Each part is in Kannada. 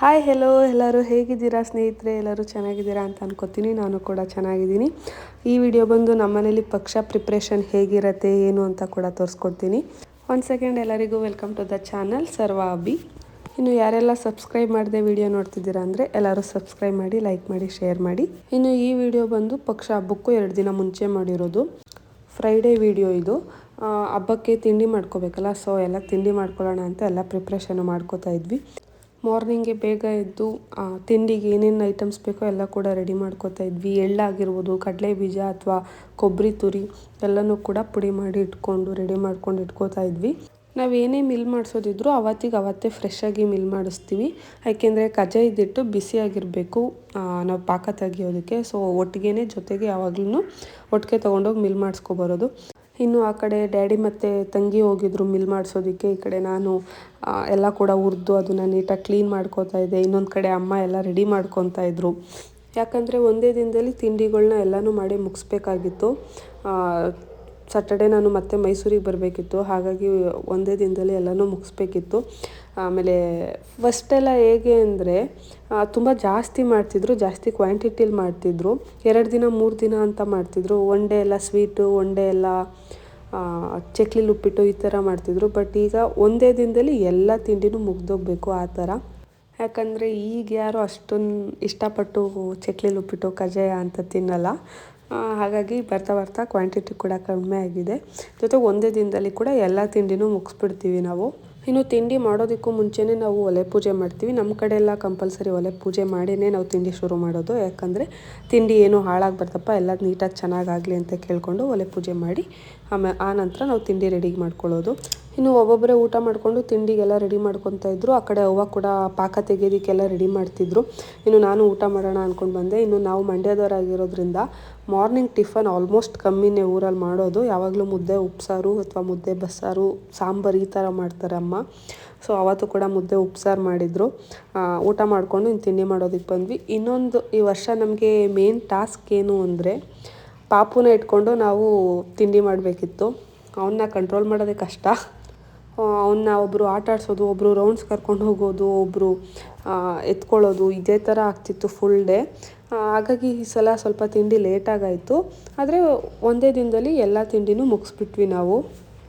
ಹಾಯ್ ಹೆಲೋ ಎಲ್ಲರೂ ಹೇಗಿದ್ದೀರಾ ಸ್ನೇಹಿತರೆ? ಎಲ್ಲರೂ ಚೆನ್ನಾಗಿದ್ದೀರಾ ಅಂತ ಅನ್ಕೋತೀನಿ. ನಾನು ಕೂಡ ಚೆನ್ನಾಗಿದ್ದೀನಿ. ಈ ವಿಡಿಯೋ ಬಂದು ನಮ್ಮನೇಲಿ ಪಕ್ಷ ಪ್ರಿಪ್ರೇಷನ್ ಹೇಗಿರುತ್ತೆ, ಏನು ಅಂತ ಕೂಡ ತೋರಿಸ್ಕೊಡ್ತೀನಿ. ಒನ್ ಸೆಕೆಂಡ್ ಎಲ್ಲರಿಗೂ ವೆಲ್ಕಮ್ ಟು ದ ಚಾನಲ್ ಸರ್ವ ಅಬಿ ಇನ್ನು ಯಾರೆಲ್ಲ ಸಬ್ಸ್ಕ್ರೈಬ್ ಮಾಡದೆ ವಿಡಿಯೋ ನೋಡ್ತಿದ್ದೀರಾ ಅಂದರೆ ಎಲ್ಲರೂ ಸಬ್ಸ್ಕ್ರೈಬ್ ಮಾಡಿ ಲೈಕ್ ಮಾಡಿ ಶೇರ್ ಮಾಡಿ. ಇನ್ನು ಈ ವಿಡಿಯೋ ಬಂದು ಪಕ್ಷ ಹಬ್ಬಕ್ಕೂ ಎರಡು ದಿನ ಮುಂಚೆ ಮಾಡಿರೋದು. ಫ್ರೈಡೇ ವಿಡಿಯೋ ಇದು. ಹಬ್ಬಕ್ಕೆ ತಿಂಡಿ ಮಾಡ್ಕೋಬೇಕಲ್ಲ ಸೊ ಎಲ್ಲ ತಿಂಡಿ ಮಾಡ್ಕೊಳ್ಳೋಣ ಅಂತ ಎಲ್ಲ ಪ್ರಿಪ್ರೇಷನ್ ಮಾಡ್ಕೋತಾ ಇದ್ವಿ. ಮಾರ್ನಿಂಗೆ ಬೇಗ ಎದ್ದು ತಿಂಡಿಗೆ ಏನೇನು ಐಟಮ್ಸ್ ಬೇಕೋ ಎಲ್ಲ ಕೂಡ ರೆಡಿ ಮಾಡ್ಕೋತಾ ಇದ್ವಿ. ಎಳ್ಳಾಗಿರ್ಬೋದು, ಕಡಲೆ ಬೀಜ ಅಥವಾ ಕೊಬ್ಬರಿ ತುರಿ ಎಲ್ಲನೂ ಕೂಡ ಪುಡಿ ಮಾಡಿ ಇಟ್ಕೊಂಡು ರೆಡಿ ಮಾಡ್ಕೊಂಡು ಇಟ್ಕೋತಾ ಇದ್ವಿ. ನಾವು ಏನೇ ಮಿಲ್ ಮಾಡಿಸೋದಿದ್ರು ಅವತ್ತಿಗೆ ಅವತ್ತೇ ಫ್ರೆಶ್ ಮಿಲ್ ಮಾಡಿಸ್ತೀವಿ. ಯಾಕೆಂದರೆ ಕಜ್ಜಾಯದಿಟ್ಟು ಬಿಸಿಯಾಗಿರಬೇಕು ನಾವು ಪಾಕ ತೆಗಿಯೋದಕ್ಕೆ. ಸೊ ಒಟ್ಟಿಗೆ ಜೊತೆಗೆ ಯಾವಾಗ್ಲೂ ಒಟ್ಟಿಗೆ ತೊಗೊಂಡೋಗಿ ಮಿಲ್ ಮಾಡಿಸ್ಕೊಬರೋದು ಇನ್ನು ಆ ಕಡೆ ಡ್ಯಾಡಿ ಮತ್ತು ತಂಗಿ ಹೋಗಿದ್ರು ಮಿಲ್ ಮಾಡಿಸೋದಕ್ಕೆ, ಈ ಕಡೆ ನಾನು ಎಲ್ಲ ಕೂಡ ಹುರಿದು ಅದನ್ನು ನೀಟಾಗಿ ಕ್ಲೀನ್ ಮಾಡ್ಕೋತಾ ಇದ್ದೆ. ಇನ್ನೊಂದು ಕಡೆ ಅಮ್ಮ ಎಲ್ಲ ರೆಡಿ ಮಾಡ್ಕೊತಾ ಇದ್ದರು ಯಾಕಂದರೆ ಒಂದೇ ದಿನದಲ್ಲಿ ತಿಂಡಿಗಳನ್ನ ಎಲ್ಲನೂ ಮಾಡಿ ಮುಗಿಸ್ಬೇಕಾಗಿತ್ತು. ಸಟರ್ಡೆ ನಾನು ಮತ್ತೆ ಮೈಸೂರಿಗೆ ಬರಬೇಕಿತ್ತು. ಹಾಗಾಗಿ ಒಂದೇ ದಿನದಲ್ಲಿ ಎಲ್ಲನೂ ಮುಗಿಸ್ಬೇಕಿತ್ತು. ಆಮೇಲೆ ಫಸ್ಟೆಲ್ಲ ಹೇಗೆ ಅಂದರೆ ತುಂಬ ಜಾಸ್ತಿ ಮಾಡ್ತಿದ್ರು, ಜಾಸ್ತಿ ಕ್ವಾಂಟಿಟಿಲಿ ಮಾಡ್ತಿದ್ರು. ಎರಡು ದಿನ, ಮೂರು ದಿನ ಅಂತ ಮಾಡ್ತಿದ್ರು. ಒನ್ ಡೇ ಎಲ್ಲ ಸ್ವೀಟು ಒನ್ ಡೇ ಎಲ್ಲ ಚಕ್ಲಿಲಿ ಚಕ್ಲಿ ಉಪ್ಪಿಟ್ಟು ಈ ಥರ ಮಾಡ್ತಿದ್ರು. ಬಟ್ ಈಗ ಒಂದೇ ದಿನದಲ್ಲಿ ಎಲ್ಲ ತಿಂಡಿನೂ ಮುಗ್ದೋಗ್ಬೇಕು ಆ ಥರ ಯಾಕಂದರೆ ಈಗ ಯಾರು ಅಷ್ಟೊಂದು ಇಷ್ಟಪಟ್ಟು ಚಕ್ಲಿ ಉಪ್ಪಿಟ್ಟು ಕಜಾಯ ಅಂತ ತಿನ್ನಲ್ಲ. ಹಾಗಾಗಿ ಬರ್ತಾ ಬರ್ತಾ ಕ್ವಾಂಟಿಟಿ ಕೂಡ ಕಡಿಮೆ ಆಗಿದೆ. ಜೊತೆಗೆ ಒಂದೇ ದಿನದಲ್ಲಿ ಕೂಡ ಎಲ್ಲ ತಿಂಡಿನೂ ಮುಗಿಸ್ಬಿಡ್ತೀವಿ ನಾವು. ಇನ್ನು ತಿಂಡಿ ಮಾಡೋದಕ್ಕೂ ಮುಂಚೆನೇ ನಾವು ಒಲೆ ಪೂಜೆ ಮಾಡ್ತೀವಿ. ನಮ್ಮ ಕಡೆ ಎಲ್ಲ ಕಂಪಲ್ಸರಿ ಒಲೆ ಪೂಜೆ ಮಾಡಿನೇ ನಾವು ತಿಂಡಿ ಶುರು ಮಾಡೋದು. ಯಾಕಂದರೆ ತಿಂಡಿ ಏನು ಹಾಳಾಗ್ಬಾರ್ದಪ್ಪ, ಎಲ್ಲ ನೀಟಾಗಿ ಚೆನ್ನಾಗಾಗಲಿ ಅಂತ ಕೇಳಿಕೊಂಡು ಒಲೆ ಪೂಜೆ ಮಾಡಿ ಆಮೇ ಆ ನಂತರ ನಾವು ತಿಂಡಿ ರೆಡಿ ಮಾಡ್ಕೊಳ್ಳೋದು. ಇನ್ನು ಒಬ್ಬೊಬ್ಬರೇ ಊಟ ಮಾಡಿಕೊಂಡು ತಿಂಡಿಗೆಲ್ಲ ರೆಡಿ ಮಾಡ್ಕೊತಾ ಇದ್ರು. ಆ ಕಡೆ ಅವ್ವ ಕೂಡ ಪಾಕ ತೆಗೆಯೋದಕ್ಕೆಲ್ಲ ರೆಡಿ ಮಾಡ್ತಿದ್ರು. ಇನ್ನು ನಾನು ಊಟ ಮಾಡೋಣ ಅಂದ್ಕೊಂಡು ಬಂದೆ. ಇನ್ನು ನಾವು ಮಂಡ್ಯದವರಾಗಿರೋದ್ರಿಂದ ಮಾರ್ನಿಂಗ್ ಟಿಫನ್ ಆಲ್ಮೋಸ್ಟ್ ಕಮ್ಮಿನೇ ಊರಲ್ಲಿ ಮಾಡೋದು. ಯಾವಾಗಲೂ ಮುದ್ದೆ ಉಪ್ಸಾರು ಅಥವಾ ಮುದ್ದೆ ಬಸ್ಸಾರು, ಸಾಂಬಾರು ಈ ಥರ ಮಾಡ್ತಾರೆ ಅಮ್ಮ. ಸೊ ಅವತ್ತು ಕೂಡ ಮುದ್ದೆ ಉಪ್ಸಾರು ಮಾಡಿದರು. ಊಟ ಮಾಡಿಕೊಂಡು ಇನ್ನು ತಿಂಡಿ ಮಾಡೋದಕ್ಕೆ ಬಂದ್ವಿ. ಇನ್ನೊಂದು ಈ ವರ್ಷ ನಮಗೆ ಮೇನ್ ಟಾಸ್ಕ್ ಏನು ಅಂದರೆ ಪಾಪುನ ಇಟ್ಕೊಂಡು ನಾವು ತಿಂಡಿ ಮಾಡಬೇಕಿತ್ತು. ಅವನ್ನ ಕಂಟ್ರೋಲ್ ಮಾಡೋದೇ ಕಷ್ಟ. ಅವನ್ನ ಒಬ್ಬರು ಆಟ ಆಡಿಸೋದು ಒಬ್ಬರು ರೌಂಡ್ಸ್ ಕರ್ಕೊಂಡು ಹೋಗೋದು ಒಬ್ಬರು ಎತ್ಕೊಳ್ಳೋದು, ಇದೇ ಥರ ಆಗ್ತಿತ್ತು ಫುಲ್ ಡೇ ಹಾಗಾಗಿ ಈ ಸಲ ಸ್ವಲ್ಪ ತಿಂಡಿ ಲೇಟಾಗಾಯಿತು ಆದರೆ ಒಂದೇ ದಿನದಲ್ಲಿ ಎಲ್ಲ ತಿಂಡಿನೂ ಮುಗಿಸ್ಬಿಟ್ವಿ ನಾವು.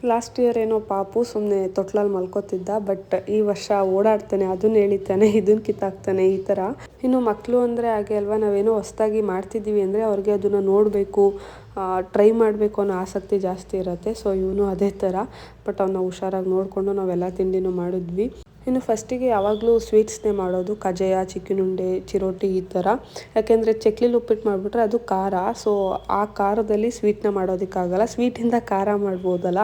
ಲಾಸ್ಟ್ ಇಯರ್ ಏನೋ ಪಾಪು ಸುಮ್ಮನೆ ತೊಟ್ಲಲ್ಲಿ ಮಲ್ಕೋತಿದ್ದ ಬಟ್ ಈ ವರ್ಷ ಓಡಾಡ್ತಾನೆ ಅದನ್ನ ಎಳಿತಾನೆ ಇದನ್ನ ಕಿತ್ತಾಕ್ತಾನೆ, ಈ ಥರ ಇನ್ನು ಮಕ್ಕಳು ಅಂದರೆ ಹಾಗೆ ಅಲ್ವಾ, ನಾವೇನೋ ಹೊಸ್ದಾಗಿ ಮಾಡ್ತಿದ್ದೀವಿ ಅಂದರೆ ಅವ್ರಿಗೆ ಅದನ್ನು ನೋಡಬೇಕು ಟ್ರೈ ಮಾಡಬೇಕು ಅನ್ನೋ ಆಸಕ್ತಿ ಜಾಸ್ತಿ ಇರುತ್ತೆ ಸೊ ಇವನು ಅದೇ ಥರ ಬಟ್ ಅವನ್ನ ಹುಷಾರಾಗಿ ನೋಡಿಕೊಂಡು ನಾವೆಲ್ಲ ತಿಂಡಿನೂ ಮಾಡಿದ್ವಿ. ಇನ್ನು ಫಸ್ಟಿಗೆ ಯಾವಾಗಲೂ ಸ್ವೀಟ್ಸ್ನೇ ಮಾಡೋದು, ಕಜ್ಜಾಯ, ಚಿಕ್ಕನುಂಡೆ, ಚಿರೋಟಿ ಈ ಥರ. ಯಾಕೆಂದರೆ ಚಕ್ಲಿಲಿ ಉಪ್ಪಿಟ್ಟು ಮಾಡಿಬಿಟ್ರೆ ಅದು ಖಾರ. ಸೊ ಆ ಖಾರದಲ್ಲಿ ಸ್ವೀಟ್ನ ಮಾಡೋದಕ್ಕಾಗಲ್ಲ. ಸ್ವೀಟಿಂದ ಖಾರ ಮಾಡ್ಬೋದಲ್ಲ.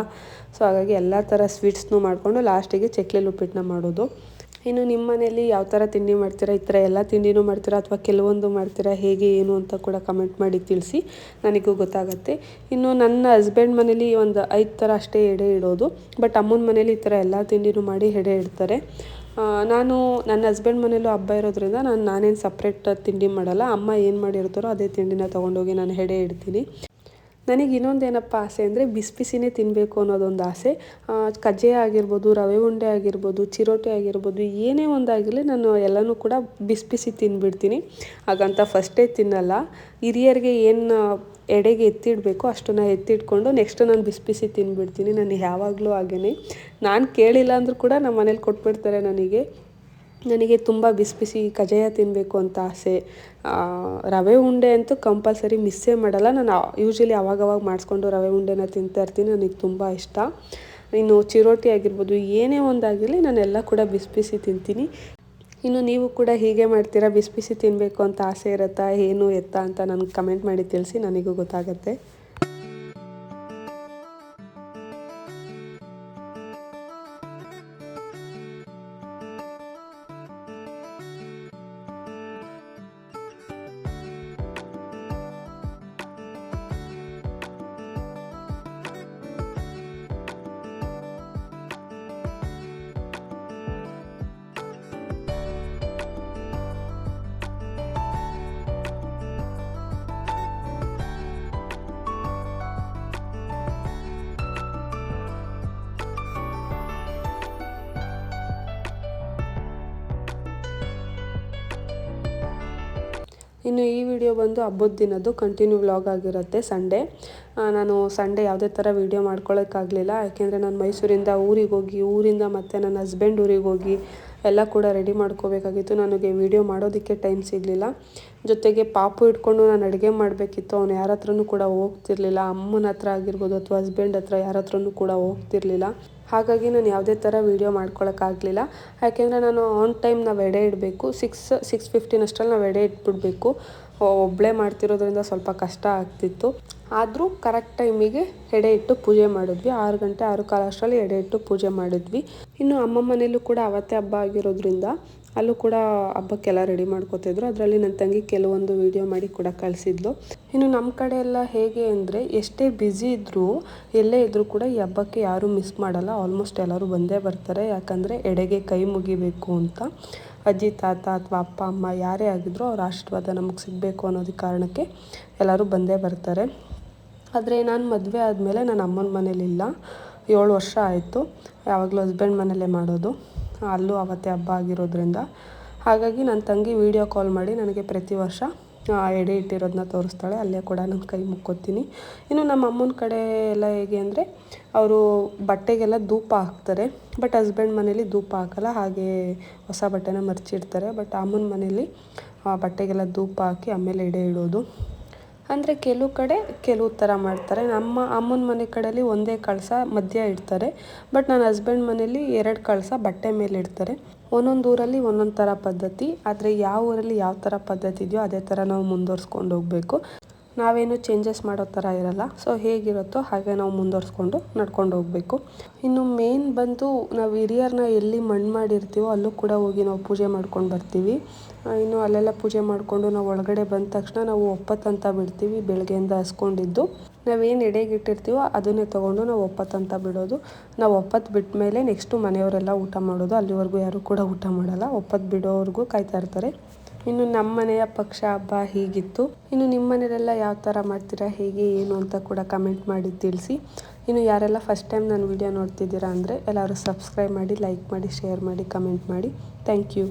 ಸೊ ಹಾಗಾಗಿ ಎಲ್ಲ ಥರ ಸ್ವೀಟ್ಸ್ನೂ ಮಾಡಿಕೊಂಡು ಲಾಸ್ಟಿಗೆ ಚಕ್ಲಿಲಿ ಉಪ್ಪಿಟ್ಟನ್ನ ಮಾಡೋದು. ಇನ್ನು ನಿಮ್ಮ ಮನೆಯಲ್ಲಿ ಯಾವ ಥರ ತಿಂಡಿ ಮಾಡ್ತೀರಾ? ಈ ಥರ ಎಲ್ಲ ತಿಂಡಿನೂ ಮಾಡ್ತೀರಾ? ಅಥವಾ ಕೆಲವೊಂದು ಮಾಡ್ತೀರಾ? ಹೇಗೆ, ಏನು ಅಂತ ಕೂಡ ಕಮೆಂಟ್ ಮಾಡಿ ತಿಳಿಸಿ ನನಗೂ ಗೊತ್ತಾಗುತ್ತೆ. ಇನ್ನು ನನ್ನ ಹಸ್ಬೆಂಡ್ ಮನೇಲಿ ಒಂದು ಐದು ಥರ ಅಷ್ಟೇ ಎಡೆ ಇಡೋದು. ಬಟ್ ಅಮ್ಮನ ಮನೇಲಿ ಈ ಥರ ಎಲ್ಲ ತಿಂಡಿನೂ ಮಾಡಿ ಎಡೆ ಇಡ್ತಾರೆ. ನಾನು, ನನ್ನ ಹಸ್ಬೆಂಡ್ ಮನೇಲೂ ಹಬ್ಬ ಇರೋದ್ರಿಂದ ನಾನು ನಾನೇನು ಸಪ್ರೇಟ್ ತಿಂಡಿ ಮಾಡಲ್ಲ. ಅಮ್ಮ ಏನು ಮಾಡಿರ್ತಾರೋ ಅದೇ ತಿಂಡಿನ ತೊಗೊಂಡೋಗಿ ನಾನು ಎಡೆ ಇಡ್ತೀನಿ. ನನಗೆ ಇನ್ನೊಂದೇನಪ್ಪ ಆಸೆ ಅಂದರೆ ಬಿಸಿ ಬಿಸಿನೇ ತಿನ್ನಬೇಕು ಅನ್ನೋದೊಂದು ಆಸೆ. ಕಜ್ಜೆ ಕಜ್ಜಾಯ ಆಗಿರ್ಬೋದು, ರವೆ ಉಂಡೆ ಆಗಿರ್ಬೋದು, ಚಿರೋಟಿ ಆಗಿರ್ಬೋದು, ಏನೇ ಒಂದಾಗಿರಲಿ ನಾನು ಎಲ್ಲನೂ ಕೂಡ ಬಿಸಿ ಬಿಸಿ ತಿಂದ್ಬಿಡ್ತೀನಿ ಹಾಗಂತ ಫಸ್ಟೇ ತಿನ್ನಲ್ಲ. ಹಿರಿಯರಿಗೆ ಏನು ಎಡೆಗೆ ಎತ್ತಿಡಬೇಕು ಅಷ್ಟನ್ನು ಎತ್ತಿಟ್ಕೊಂಡು ನೆಕ್ಸ್ಟ್ ನಾನು ಬಿಸಿ ಬಿಸಿ ನಾನು ಯಾವಾಗಲೂ ಹಾಗೇ ನಾನು ಕೇಳಿಲ್ಲ ಅಂದರೂ ಕೂಡ ನಮ್ಮ ಮನೇಲಿ ಕೊಟ್ಬಿಡ್ತಾರೆ ನನಗೆ. ನನಗೆ ತುಂಬ ಬಿಸಿ ಬಿಸಿ ಕಜಾಯ ತಿನ್ನಬೇಕು ಅಂತ ಆಸೆ. ರವೆ ಉಂಡೆ ಅಂತೂ ಕಂಪಲ್ಸರಿ ಮಿಸ್ಸೇ ಮಾಡಲ್ಲ. ನಾನು ಯೂಶ್ವಲಿ ಅವಾಗವಾಗ ಮಾಡಿಸ್ಕೊಂಡು ರವೆ ಉಂಡೆನ ತಿಂತಾ ಇರ್ತೀನಿ. ನನಗೆ ತುಂಬ ಇಷ್ಟ. ಇನ್ನು ಚಿರೋಟಿ ಆಗಿರ್ಬೋದು, ಏನೇ ಒಂದಾಗಿರಲಿ ನಾನೆಲ್ಲ ಕೂಡ ಬಿಸಿ ಬಿಸಿ ತಿಂತೀನಿ. ಇನ್ನು ನೀವು ಕೂಡ ಹೀಗೆ ಮಾಡ್ತೀರಾ? ಬಿಸಿ ಬಿಸಿ ತಿನ್ನಬೇಕು ಅಂತ ಆಸೆ ಇರುತ್ತಾ? ಏನು ಎತ್ತ ಅಂತ ನನಗೆ ಕಮೆಂಟ್ ಮಾಡಿ ತಿಳಿಸಿ. ನನಗೂ ಗೊತ್ತಾಗುತ್ತೆ. ಇನ್ನು ಈ ವಿಡಿಯೋ ಬಂದು ಹಬ್ಬದ ದಿನದ್ದು ಕಂಟಿನ್ಯೂ ವ್ಲಾಗ್ ಆಗಿರುತ್ತೆ ಸಂಡೇ ನಾನು ಸಂಡೇ ಯಾವುದೇ ಥರ ವೀಡಿಯೋ ಮಾಡ್ಕೊಳ್ಳೋಕ್ಕಾಗಲಿಲ್ಲ ಯಾಕೆಂದರೆ ನಾನು ಮೈಸೂರಿಂದ ಊರಿಗೆ ಹೋಗಿ, ಊರಿಂದ ಮತ್ತು ನನ್ನ ಹಸ್ಬೆಂಡ್ ಊರಿಗೆ ಹೋಗಿ ಎಲ್ಲ ಕೂಡ ರೆಡಿ ಮಾಡ್ಕೋಬೇಕಾಗಿತ್ತು. ನನಗೆ ವೀಡಿಯೋ ಮಾಡೋದಕ್ಕೆ ಟೈಮ್ ಸಿಗಲಿಲ್ಲ. ಜೊತೆಗೆ ಪಾಪು ಇಟ್ಕೊಂಡು ನಾನು ಅಡುಗೆ ಮಾಡಬೇಕಿತ್ತು. ಅವನು ಯಾರ ಹತ್ರನೂ ಕೂಡ ಹೋಗ್ತಿರ್ಲಿಲ್ಲ. ಅಮ್ಮನ ಹತ್ರ ಆಗಿರ್ಬೋದು ಅಥವಾ ಹಸ್ಬೆಂಡ್ ಹತ್ರ ಯಾರ ಹತ್ರನೂ ಕೂಡ ಹೋಗ್ತಿರ್ಲಿಲ್ಲ. ಹಾಗಾಗಿ ನಾನು ಯಾವುದೇ ಥರ ವೀಡಿಯೋ ಮಾಡ್ಕೊಳಕ್ಕಾಗಲಿಲ್ಲ. ಯಾಕೆಂದರೆ ನಾನು ಆನ್ ಟೈಮ್ ನಾವು ಎಡೆ ಇಡಬೇಕು. ಸಿಕ್ಸ್ ಸಿಕ್ಸ್ ಫಿಫ್ಟೀನ್ ಅಷ್ಟರಲ್ಲಿ ನಾವು ಎಡೆ ಇಟ್ಬಿಡ್ಬೇಕು. ಒಬ್ಬಳೇ ಮಾಡ್ತಿರೋದ್ರಿಂದ ಸ್ವಲ್ಪ ಕಷ್ಟ ಆಗ್ತಿತ್ತು. ಆದರೂ ಕರೆಕ್ಟ್ ಟೈಮಿಗೆ ಎಡೆ ಇಟ್ಟು ಪೂಜೆ ಮಾಡಿದ್ವಿ. ಆರು ಗಂಟೆ, ಆರು ಕಾಲ ಅಷ್ಟರಲ್ಲಿ ಎಡೆ ಇಟ್ಟು ಪೂಜೆ ಮಾಡಿದ್ವಿ. ಇನ್ನು ಅಮ್ಮ ಮನೇಲೂ ಕೂಡ ಅವತ್ತೇ ಹಬ್ಬ ಆಗಿರೋದ್ರಿಂದ ಅಲ್ಲೂ ಕೂಡ ಹಬ್ಬಕ್ಕೆಲ್ಲ ರೆಡಿ ಮಾಡ್ಕೋತಿದ್ರು. ಅದರಲ್ಲಿ ನನ್ನ ತಂಗಿ ಕೆಲವೊಂದು ವೀಡಿಯೋ ಮಾಡಿ ಕೂಡ ಕಳಿಸಿದ್ಲು. ಇನ್ನು ನಮ್ಮ ಕಡೆ ಎಲ್ಲ ಹೇಗೆ ಅಂದರೆ ಎಷ್ಟೇ ಬ್ಯುಸಿ ಇದ್ದರೂ ಎಲ್ಲೇ ಇದ್ದರೂ ಕೂಡ ಈ ಹಬ್ಬಕ್ಕೆ ಯಾರೂ ಮಿಸ್ ಮಾಡಲ್ಲ. ಆಲ್ಮೋಸ್ಟ್ ಎಲ್ಲರೂ ಬಂದೇ ಬರ್ತಾರೆ. ಯಾಕಂದರೆ ಎಡೆಗೆ ಕೈ ಮುಗಿಬೇಕು ಅಂತ. ಅಜ್ಜಿ, ತಾತ ಅಥವಾ ಅಪ್ಪ, ಅಮ್ಮ ಯಾರೇ ಆಗಿದ್ರೂ ಅವ್ರ ಆಶೀರ್ವಾದ ನಮಗೆ ಸಿಗಬೇಕು ಅನ್ನೋದಕ್ಕೆ ಕಾರಣಕ್ಕೆ ಎಲ್ಲರೂ ಬಂದೇ ಬರ್ತಾರೆ. ಆದರೆ ನಾನು ಮದುವೆ ಆದಮೇಲೆ ನನ್ನ ಅಮ್ಮನ ಮನೇಲಿಲ್ಲ ಏಳು ವರ್ಷ ಆಯಿತು. ಯಾವಾಗಲೂ ಹಸ್ಬೆಂಡ್ ಮನೇಲೇ ಮಾಡೋದು. ಅಲ್ಲೂ ಆವತ್ತೇ ಹಬ್ಬ ಆಗಿರೋದ್ರಿಂದ. ಹಾಗಾಗಿ ನನ್ನ ತಂಗಿ ವೀಡಿಯೋ ಕಾಲ್ ಮಾಡಿ ನನಗೆ ಪ್ರತಿ ವರ್ಷ ಎಡೆ ಇಟ್ಟಿರೋದನ್ನ ತೋರಿಸ್ತಾಳೆ. ಅಲ್ಲೇ ಕೂಡ ನಾನು ಕೈ ಮುಕ್ಕೋತೀನಿ. ಇನ್ನು ನಮ್ಮ ಅಮ್ಮನ ಕಡೆ ಎಲ್ಲ ಹೇಗೆ ಅಂದರೆ, ಅವರು ಬಟ್ಟೆಗೆಲ್ಲ ಧೂಪ ಹಾಕ್ತಾರೆ. ಬಟ್ ಹಸ್ಬೆಂಡ್ ಮನೇಲಿ ಧೂಪ ಹಾಕಲ್ಲ, ಹಾಗೆ ಹೊಸ ಬಟ್ಟೆನ ಮರ್ಚಿಡ್ತಾರೆ. ಬಟ್ ಅಮ್ಮನ ಮನೇಲಿ ಬಟ್ಟೆಗೆಲ್ಲ ಧೂಪ ಹಾಕಿ ಆಮೇಲೆ ಎಡೆ ಇಡೋದು. ಅಂದರೆ ಕೆಲವು ಕಡೆ ಕೆಲವು ಥರ ಮಾಡ್ತಾರೆ. ನಮ್ಮ ಅಮ್ಮನ ಮನೆ ಕಡೆಯಲ್ಲಿ ಒಂದೇ ಕಳಸ ಮಧ್ಯ ಇಡ್ತಾರೆ. ಬಟ್ ನನ್ನ ಹಸ್ಬೆಂಡ್ ಮನೇಲಿ ಎರಡು ಕಳಸ ಬಟ್ಟೆ ಮೇಲೆ ಇಡ್ತಾರೆ. ಒಂದೊಂದು ಊರಲ್ಲಿ ಒಂದೊಂದು ಥರ ಪದ್ಧತಿ. ಆದರೆ ಯಾವ ಊರಲ್ಲಿ ಯಾವ ಥರ ಪದ್ಧತಿ ಇದೆಯೋ ಅದೇ ಥರ ನಾವು ಮುಂದುವರ್ಸ್ಕೊಂಡು ಹೋಗಬೇಕು. ನಾವೇನು ಚೇಂಜಸ್ ಮಾಡೋ ಥರ ಇರಲ್ಲ. ಸೊ ಹೇಗಿರುತ್ತೋ ಹಾಗೆ ನಾವು ಮುಂದುವರಿಸ್ಕೊಂಡು ನಡ್ಕೊಂಡು ಹೋಗಬೇಕು. ಇನ್ನು ಮೇನ್ ಬಂದು ನಾವು ಹಿರಿಯರನ್ನ ಎಲ್ಲಿ ಮಣ್ಣು ಮಾಡಿರ್ತೀವೋ ಅಲ್ಲೂ ಕೂಡ ಹೋಗಿ ನಾವು ಪೂಜೆ ಮಾಡ್ಕೊಂಡು ಬರ್ತೀವಿ. ಇನ್ನು ಅಲ್ಲೆಲ್ಲ ಪೂಜೆ ಮಾಡಿಕೊಂಡು ನಾವು ಒಳಗಡೆ ಬಂದ ತಕ್ಷಣ ನಾವು ಒಪ್ಪತ್ತಂತ ಬಿಡ್ತೀವಿ ಬೆಳಗ್ಗೆಯಿಂದ ಹಸ್ಕೊಂಡಿದ್ದು. ನಾವೇನು ಎಡೆಗಿಟ್ಟಿರ್ತೀವೋ ಅದನ್ನೇ ತೊಗೊಂಡು ನಾವು ಒಪ್ಪತ್ತಂತ ಬಿಡೋದು. ನಾವು ಒಪ್ಪತ್ತು ಬಿಟ್ಟ ಮೇಲೆ ನೆಕ್ಸ್ಟು ಮನೆಯವರೆಲ್ಲ ಊಟ ಮಾಡೋದು, ಅಲ್ಲಿವರೆಗೂ ಯಾರೂ ಕೂಡ ಊಟ ಮಾಡಲ್ಲ. ಒಪ್ಪತ್ತು ಬಿಡೋವರೆಗೂ ಕಾಯ್ತಾ ಇರ್ತಾರೆ. ಇನ್ನು ನಮ್ಮ ಮನೆಯ ಪಕ್ಷ ಹಬ್ಬ ಹೀಗಿತ್ತು. ಇನ್ನು ನಿಮ್ಮ ಮನೆಯಲ್ಲೆಲ್ಲ ಯಾವ ಥರ ಮಾಡ್ತೀರಾ, ಹೇಗೆ, ಏನು ಅಂತ ಕೂಡ ಕಮೆಂಟ್ ಮಾಡಿ ತಿಳಿಸಿ. ಇನ್ನು ಯಾರೆಲ್ಲ ಫಸ್ಟ್ ಟೈಮ್ ನಾನು ವಿಡಿಯೋ ನೋಡ್ತಿದ್ದೀರಾ ಅಂದರೆ ಎಲ್ಲರೂ ಸಬ್ಸ್ಕ್ರೈಬ್ ಮಾಡಿ ಲೈಕ್ ಮಾಡಿ ಶೇರ್ ಮಾಡಿ ಕಮೆಂಟ್ ಮಾಡಿ. Thank you